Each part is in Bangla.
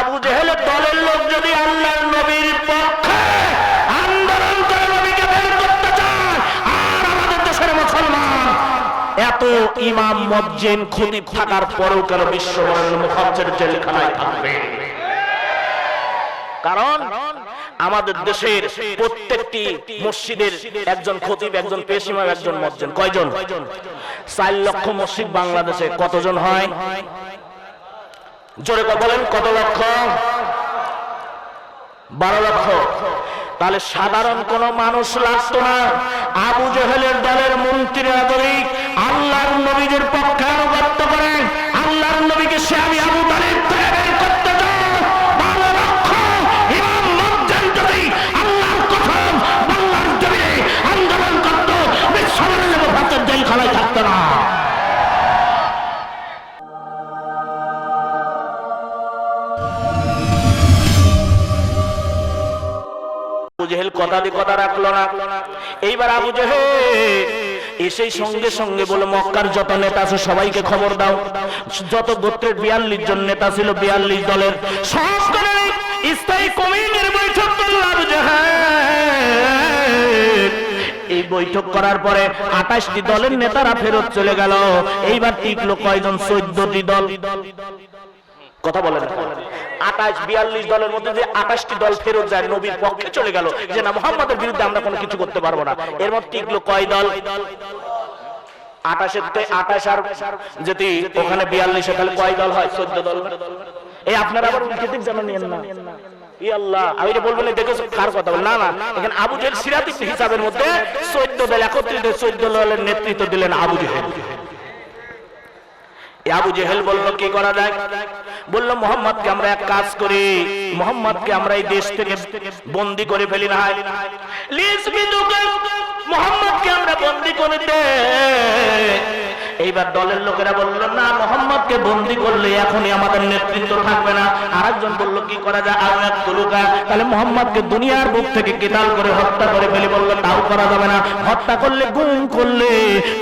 আবু জেহেলের দলের লোক যদি আল্লাহর নবীর পক্ষে আন্দোলন করে নবীকে বের করতে আর আমাদের দেশের মুসলমান, এত ইমাম মজ্জেন থাকার পরেও কেন মুখাজ্জের জেলখানায় থাকবে? কারণ আমাদের দেশের প্রত্যেকটি মসজিদের একজন খতিব, একজন একজন মসজিদ। কয়জন? চার লক্ষ মসজিদ বাংলাদেশে কতজন হয়? জোরে বলেন, কত লক্ষ? বারো লক্ষ। তাহলে সাধারণ কোন মানুষ লাগতো না। আবু জহেলের দলের মন্ত্রী আদরিক আল্লাহর নবীদের পক্ষে আনুগত্য করেন আল্লাহর নবীকে সে আমি জেহেল কথা দিয়ে কথা রাখল না। এইবার আবু জেহেল এসেই সঙ্গে সঙ্গে বলে, মক্কার যত নেতা আছে সবাইকে খবর দাও। যত গোত্রের বিয়াল্লিশ জন নেতা ছিল, বিয়াল্লিশ দলের এই বৈঠক করার পরে আঠাশটি দলের নেতারা ফেরত চলে গেল। এইবার টিকলো কয়জন? চোদ্দটি দল। কথা বলেন আঠাশ, বিয়াল্লিশ দলের মধ্যে যে আঠাশটি দল ফেরত যায়, নবীর পক্ষে চলে গেল, যে না, মোহাম্মদের বিরুদ্ধে আমরা কোনো কিছু করতে পারব না। এর মধ্যে টিকলো কয় দল? আঠাশের আঠাশ আর যদি ওখানে বিয়াল্লিশে, তাহলে কয় দল হয়? চোদ্দ দল। এই আপনারা আবার উল্টে যেন নিয়েন না। আল্লাহ না আবু জেল সিরাতি হিসাবের মধ্যে চোদ্দ দল একত্রিত, চোদ্দ দলের নেতৃত্ব দিলেন আবু জেহেল। আবু জেহেল বলল, কি করা যায়? বলল, মোহাম্মদকে আমরা এক কাজ করি। মোহাম্মদকে আমরা এই দেশ থেকে বন্দি করে ফেলি না হয়। মোহাম্মদকে আমরা বন্দি করে দে। এইবার দলের লোকেরা বলল, না, মোহাম্মদকে বন্দি করলে এখনই আমাদের নেতৃত্ব থাকবে না। আরেকজন বলল, কি করা যায়? আরও এক তুলুকা তাহলে মোহাম্মদকে দুনিয়ার বুক থেকে কেতাল করে হত্যা করে ফেলি বলল, তাও করা যাবে না। হত্যা করলে, গুম করলে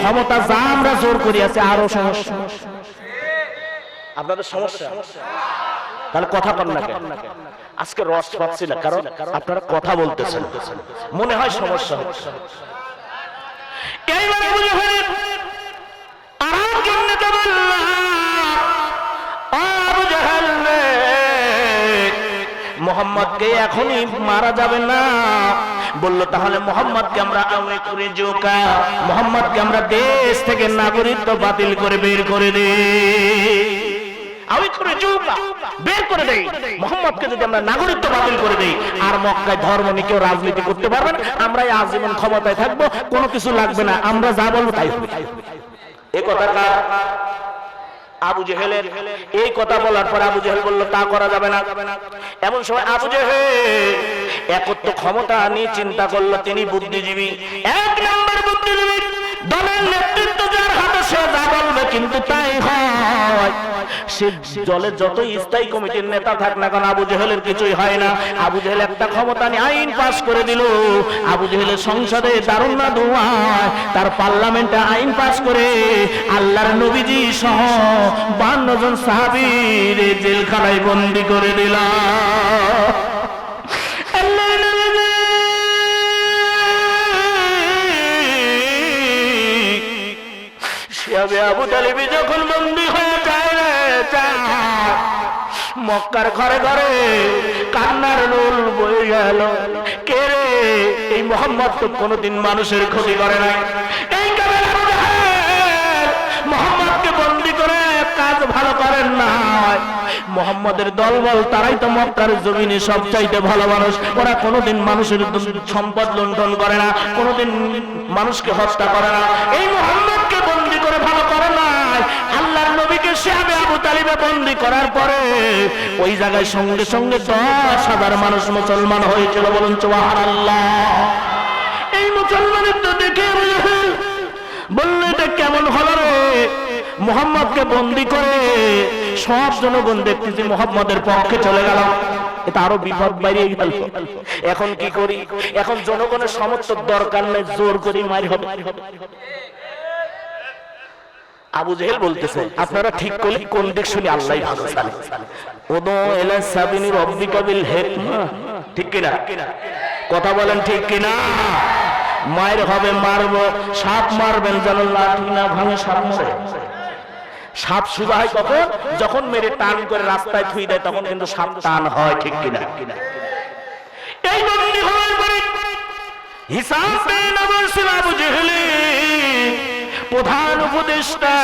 ক্ষমতা যা আমরা জোর করিয়াছে, আরও সমস্যা আপনাদের সমস্যা। তাহলে কথা কর না আজকে রস পাচ্ছি না কারণ আপনারা কথা বলতেছেন। মনে হয় সমস্যা হচ্ছে। এইবার বুঝে ফেলেন, মোহাম্মদকে এখনই মারা যাবে না। বলল তাহলে মোহাম্মদকে আমরা আওয়ে করে জোকা মোহাম্মদকে আমরা দেশ থেকে নাগরিকত্ব বাতিল করে বের করে দে। আওয়ে করে জোকা বের করে দেই। মোহাম্মদকে যদি আমরা নাগরিকত্ব বাতিল করে দেই, আর মক্কায় ধর্ম নিয়ে কেউ রাজনীতি করতে পারবে না আমরা আজীবন ক্ষমতায় কোনো কিছু লাগবে না, আমরা যা বলব তাই হবে। এ কথা কার? আবু জেহেলের। এই কথা বলার পর আবু জেহেল বলল, তা করা যাবে না। এমন সময় আবু জেহেল একত্র ক্ষমতা নিয়ে চিন্তা করল, তিনি বুদ্ধিজীবী। এক নম্বর বুদ্ধিজীবী। দলের নেতৃত্ব যার হাতে সে যা বলবে কিন্তু তাই হয়। সে দলের যত স্থায়ী কমিটির নেতা থাক না কেন, আবু জেহেলের কিছুই হয় না। আবু জেহেল একটা ক্ষমতা নিয়ে আইন পাশ করে দিল। আবু জেহেলের সংসদে দারুণ না ধোঁয়ায় তার পার্লামেন্টে আইন পাশ করে আল্লাহর নবীজি সহ বান্ন জন সাহাবীর জেলখানায় বন্দি করে দিল। শিয়াবে আবু তালিবি যখন বন্দি হয়ে যায় মক্কার ঘরে ঘরে কান্নার রোল বয়ে গেল। কে রে? এই মোহাম্মদ তো কোনোদিন মানুষের ক্ষতি করে নাই। ভালো না। মোহাম্মদের দলবল, তারাই তো মক্কার জমিনে ভালো মানুষ। ওরা কোনোদিন মানুষের সম্পদ লুণ্ঠন করে না, কোনোদিন মানুষকে হত্যা করে না। এই মোহাম্মদকে তালিবে বন্দি করার পরে ওই জায়গায় সঙ্গে সঙ্গে দশ হাজার মানুষ মুসলমান হয়েছিল বলুন এই মুসলমানের তো দেখে বলল এটা কেমন হলো রে? মোহাম্মদকে বন্দি করে সব জনগণ দেখতেছি মোহাম্মদের পক্ষে চলে গেল। এটা আরও বিপদ বাড়িয়ে গেল। এখন কি করি? এখন জনগণের সমস্ত দরকার নেই, জোর করি মারি হবে। আবু জেহেল বলতেছে আপনারা ঠিক করলে কোন দিক শুনি আল্লাহ ভালো জানে? ওদো এলা সাবিনি রব্বিকা বিল হিকমা ঠিক কিনা? কথা বলেন ঠিক কিনা? মায়ের হবে মারবো সাপ মারবেন যেন লাঠি না ভাঙে সাপ মরে। সাপ শুরু হয় কখন? যখন মেরে টান করে রাস্তায় থুই দেয় তখন কিন্তু সাপ টান হয় ঠিক কিনা? এই বন্দি হওয়ার পরে হিসাব পেয়ে নগর ছিল আবু জেহেলে প্রধান উপদেষ্টা।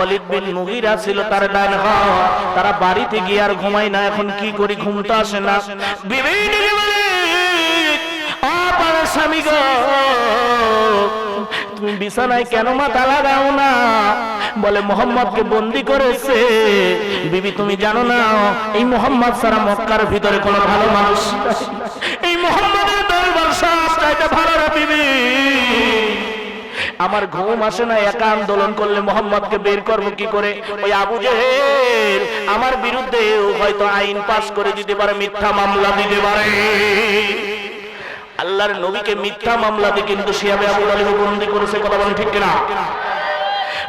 অলিদ বিন মুগিরা ছিল তার ডান। তারা বাড়িতে গিয়ে আর ঘুমাই না, এখন কি করি, ঘুমটা আসে না। বিভিন্ন স্বামী তুমি বিছানায় কেন না? বলে মোহাম্মদকে বন্দি করেছে। বিবি, তুমি জানো না, এই মোহাম্মদ সারা মক্কার ভিতরে কোনো ভালো মানুষ এই মোহাম্মদের দরবার সব ভালো না, বিবি। আমার ঘুম আসে না, একা আন্দোলন করলে মোহাম্মদকে বের করব কি করে? ওই আবু জেহেল আমার বিরুদ্ধে হয়তো আইন পাশ করে দিতে পারে, মিথ্যা মামলা দিতে পারে। আল্লাহর নবীকে মিথ্যা মামলাতে কিন্তু শিয়াবে আবু তালিব বন্দি করেছে, কথা বলেন ঠিক কিনা?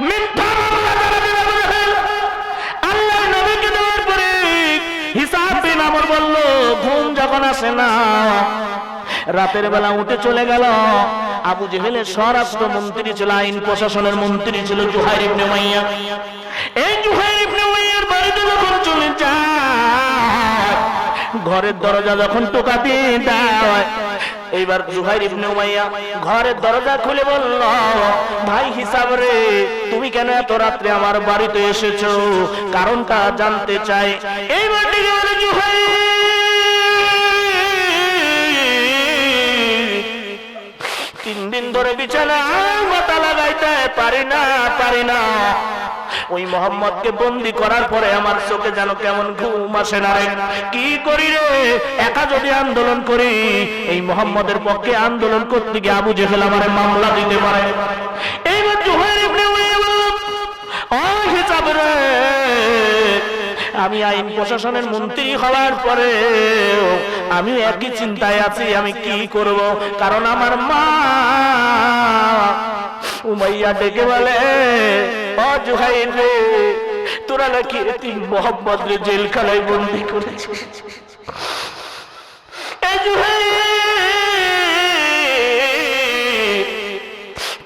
মিথ্যা মামলা নবীকে হিসাব বিন আমর বলল, ঘুম যখন আসে না রাতের বেলা উঠে চলে গেল। আবু জেহেলের স্বরাষ্ট্র মন্ত্রী ছিল, আইন প্রশাসনের মন্ত্রী ছিল জুহাইর ইবনে উমাইয়া। এই জুহাইর ইবনে উমাইয়ার বাড়িতে যখন চলে যায়, ঘরের দরজা যখন টোকা দিয়ে দেয়, এইবার জুহাইর ইবনে উমাইয়া ঘরের দরজা খুলে বলল, ভাই, হিসাব রে, তুমি কেন এত রাত্রে আমার বাড়িতে এসেছ? কারণটা জানতে চাই। এইবার জুহাইর ধরে বিছানায় মাথা লাগাইতে বন্দি করার পরে আমার চোখে যেন কেমন ঘুম আসে না কি করি রে? একা যদি আন্দোলন করি, এই মোহাম্মদের পক্ষে আন্দোলন করতে গিয়ে আবু জেহেল আমার মামলা দিতে পারে। আমি আইন প্রশাসনের মন্ত্রী হওয়ার পরে আমি একই চিন্তায় আছি আমি কি করব? কারণ আমার মা উমাইয়া ডেকে বলে ও জুহাইর রে তোরা নাকি এটি মোহাম্মদ রে জেলখানায় বন্দি করেছিস এ জুহাইর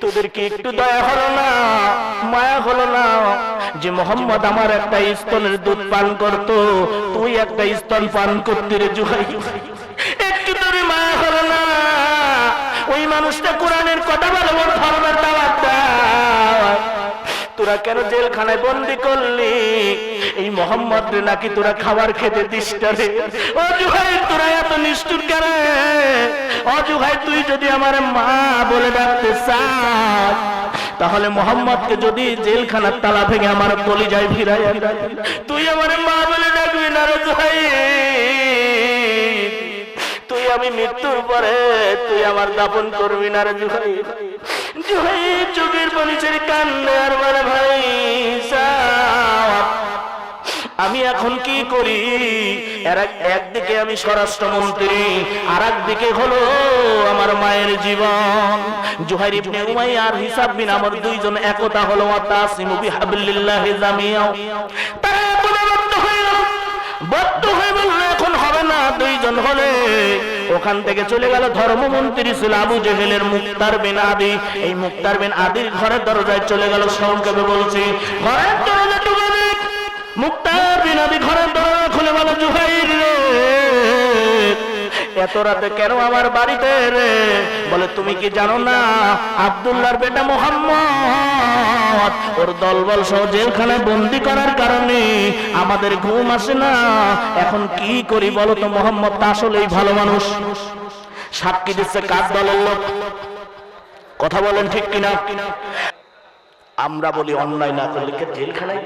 তোদের একটু দয়া হলো না মায়া হলো না যে মোহাম্মদ আমার একটা স্তনের দুধ পান করতো, তুই একটা স্তন পান করতে রে জুহাই। একটু তোর মায়া হলো না। ওই মানুষটা কোরআনের কথা বলে, ওর ধর্মের দাওয়াত তোরা কেন জেলখানায় বন্দি করলি? এই মোহাম্মদ রে নাকি তোরা খাবার খেতে দিস না রে? অজুহাই তোরা এত নিষ্ঠুর কেন? অজুহাই তুই যদি আমার মা বলে ডাকতে চাস তাহলে মোহাম্মদকে যদি জেলখানার তালা ভেঙে আমার কলি যায় ফিরাই তুই আমার মা বলে ডাকবি না রে ভাই তুই আমি মৃত্যুর পরে তুই আমার দাপন করবি না রে জুহাই জুহাই চোখের পলিশের কান্না আর ভাই সাপ, আমি এখন কি করি? একদিকে আমি স্বরাষ্ট্রমন্ত্রী আর একদিকে হলো আমার মায়ের জীবন। উমাইয়া আর হিসাব বিন আমার দুইজন একতা হলো গেল। বদ্ধ এখন হবে না। দুইজন হলে ওখান থেকে চলে গেল ধর্মমন্ত্রী ছিল আবু জেহেলের মুক্তার বিন আদি। এই মুক্তার বিন আদির ঘরের দরজায় চলে গেল, সংক্ষেপে বলছি। ঘরের দরজা টুকাবে মুক্তার বিন আদি ঘরের দরজা খুলে বলো, জুহাইর রে, এত রাতে কেন আমার বাড়িতে রে? বলে, তুমি কি জানো না, আব্দুল্লাহর বেটা মোহাম্মদ, ওর দলবল সহ জেলখানায় বন্দি করার কারণে আমাদের ঘুম আসে না। এখন কি করি বলো তো, মোহাম্মদ তা আসলেই ভালো মানুষ। সাক্ষী দিচ্ছে কাজ দলের লোক। কথা বলেন ঠিক কিনা? আমরা বলি, অন্যায় না করলে জেলখানায়?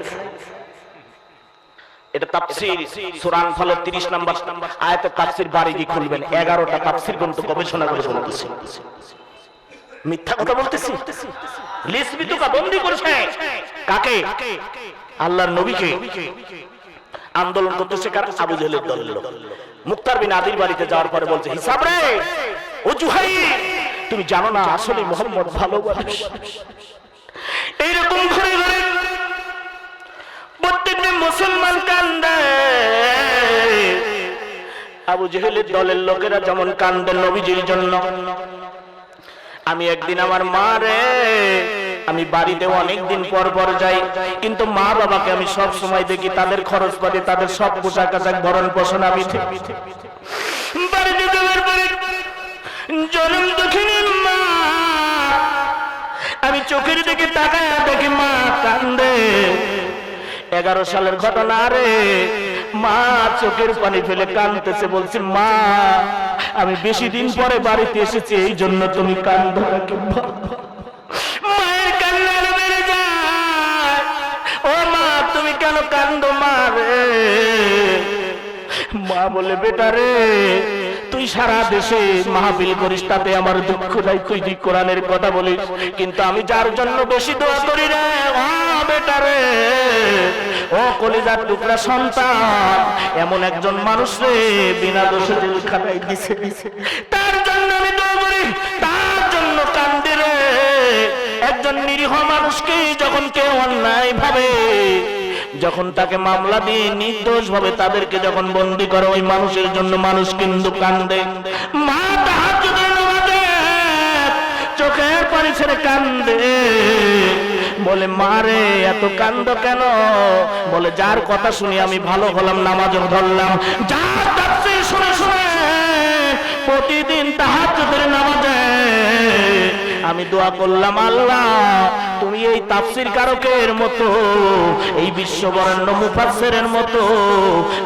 এটা তাফসীর, সূরা আনফালের 30 নাম্বার তাফসীর খুলবেন। 11টা তাফসীর গ্রন্থ গবেষণা করে বলতেছি। মিথ্যা কথা বলতেছি? বন্দী কাকে? আল্লাহর নবীকে। আন্দোলন করতেছে কার? আবু জেহেলের দলের লোক। মুক্তার বিন আদির বাড়িতে যাওয়ার পরে বলছে, হিসাব রে, ও জুহাই তুমি জানো না আসলে মোহাম্মদ ভালো মানুষ? এইরকম ঘুরে ঘুরে মুসলমান কান্দে। আবু জেহেলের দলের লোকেরা যেমন কান্দে নবীজির জন্য। আমি একদিন আমার মা রে, আমি বাড়িতে অনেকদিন পর পর যাই, কিন্তু মা বাবাকে আমি সব সময় দেখি তাদের খরচ পাতি তাদের সব পোশাক আশাক ভরণ পোষণ আমি জনম দক্ষিণী মা, আমি চোখের দিকে তাকায় দেখি মা কান্দে। এগারো সালের ঘটনা রে। মা চোখের পানি ফেলে কান্দতেছে বলছে, মা, আমি বেশি দিন পরে বাড়িতে এসেছি, এই জন্য তুমি নাকি মায়ের ও মা, তুমি কেন কান্দো মা রে? মা বলে, বেটা রে তুই সারা দেশে মাহফিল করিস, তাতে আমার দুঃখ নাই, তুই তুই কোরআনের কথা বলিস। কিন্তু আমি যার জন্য বেশি দোয়া করি রে, ও বেটা রে, ও কলিজার টুকরা সন্তান, এমন একজন মানুষ রে, বিনা দোষে জেলখানায় দিছে তার জন্য আমি দোয়া করি, তার জন্য কান্দি রে। একজন নিরীহ মানুষকে যখন কেউ অন্যায় ভাবে যখন তাকে মামলা দিয়ে নির্দোষ ভাবে তাদেরকে যখন বন্দি করে, ওই মানুষের জন্য মানুষ কিন্তু কান্দে। চোখের পানি ছেড়ে কান্দে। বলে মারে এত কান্দ কেন? বলে, যার কথা শুনি আমি ভালো হলাম, নামাজও ধরলাম। প্রতিদিন তাহাজ্জুদের নামাজে আমি দোয়া করলাম, আল্লাহ, তুমি এই তাফসির কারকের মতো, এই বিশ্ববরণ্য মুফাসের মতো,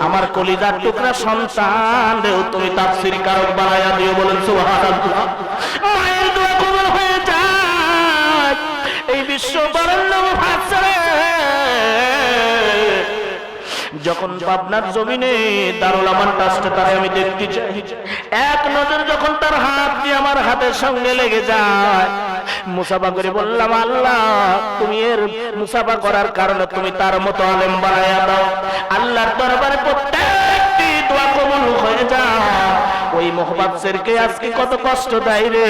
আমার কলিদার টুকরা সন্তান তুমি তাফসির কারক বানায়া দিও বলেন, সুবহানাল্লাহ। মায়ের দোয়া কবুল হয়ে যায়। এই বিশ্ববরণ্য মুফাসসিরের যখন পাবনার জমিনে দারুল আমার ট্রাস্টে তারে আমি দেখতে চাই, এক নজর যখন তার হাত দিয়ে আমার হাতের সঙ্গে লেগে যায়, মুসাফা করে বললাম, আল্লাহ, তুমি এর মুসাফা করার কারণে তুমি তার মতো আলেম বানায়া দাও। আল্লাহর দরবারে প্রত্যেকটি দোয়া কবুল হয়ে যায় ওই মোহবাবসেরকে আজকে কত কষ্ট দেয় রে।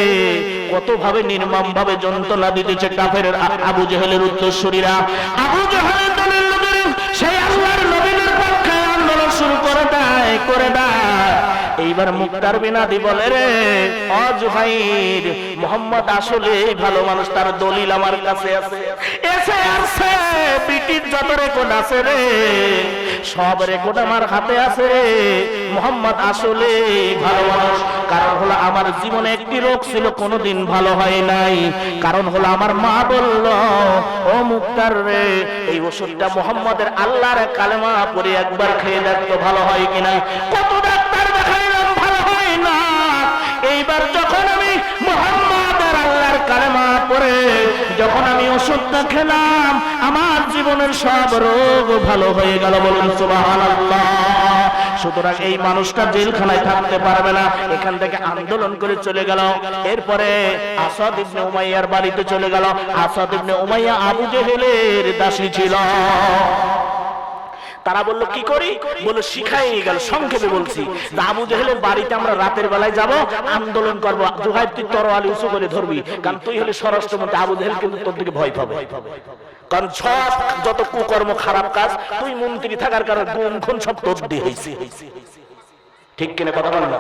কত ভাবে নির্মম ভাবে যন্ত্রণা দিতেছে কাফের আবু জেহেলের উত্তরসূরিরা। আবু জেহেলের দলের করে দা। এইবার মুক্তার বিনাদি বলে রে। অজুহাইর মোহাম্মদ আসলে ভালো মানুষ, তার দলিল আমার কাছে আছে। এসে আসছে, ব্রিটিশ যত রেকর্ড আছে রে। সব রেকর্ড আমার হাতে আছে। মোহাম্মদ আসলে ভালো মানুষ। কারণ হলো আমার জীবনে একটি রোগ ছিল, কোনোদিন ভালো হয় নাই। কারণ হলো আমার মা বলল, ও মুক্তার রে, এই ওষুধটা মোহাম্মদের আল্লাহর কালেমা পরে একবার খেয়ে দেখতো ভালো হয় কিনা কত ডাক্তার দেখাইলাম, ভালো হয় না। এইবার যখন আমি মোহাম্মদের আল্লাহর কালেমা পরে যখন আমি ওষুধটা খেলাম, আমার জীবনের সব রোগ ভালো হয়ে গেল বলুন সুবহানাল্লাহ। সুতরাং এই মানুষটা জেলখানায় থাকতে পারবে না, এখান থেকে আন্দোলন করে চলে গেল। এরপরে আসাদ ইবনে উমাইয়ার বাড়িতে চলে গেল। আসাদ ইবনে উমাইয়া আবু জেহেলের দাসী ছিল। তারা বলল, কি করি? বলল, শিখাই গেল, সংক্ষেপে বলছি। আবু জেহেলের বাড়িতে আমরা রাতের বেলায় যাব, আন্দোলন করব। জুহাইব তুই তরোয়ালি উঁচু করে ধরবি, কারণ তুই হলে স্বরাষ্ট্রমন্ত্রী। আবু জেহেল কিন্তু তোর দিকে ভয় পাবে। কারণ সব যত কুকর্ম খারাপ কাজ, তুই মন্ত্রী থাকার কারণে গুম, খুন সব তোর হয়েছে। ঠিক কিনা কথা বল না?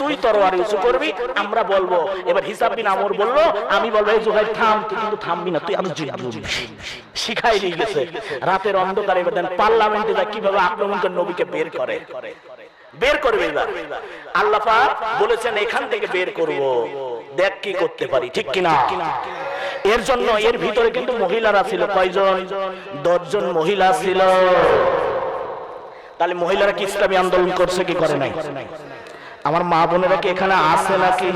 তুই তরোয়ারি উঁচু করবি, আমরা বলব। এবার হিসাব বিন আমর বলল, আমি বলব, এই জুহাই থাম, তুই কিন্তু থামবি না, তুই আমি শিখাই দিয়ে গেছে। রাতের অন্ধকারে এবার পার্লামেন্টে যা কীভাবে আক্রমণ করে নবীকে বের করে। বের করবে এবার। আল্লাহ পাক বলেছেন, এখান থেকে বের করব। দেখ কি করতে পারি। ঠিক কিনা? এর জন্য এর ভিতরে কিন্তু মহিলারা ছিল কয়জন? দশজন মহিলা ছিল। তাহলে মহিলারা কি ইসলামী আন্দোলন করছে কি করে নাই? আমার মা বোনেরা কি এখানে আছে নাকি?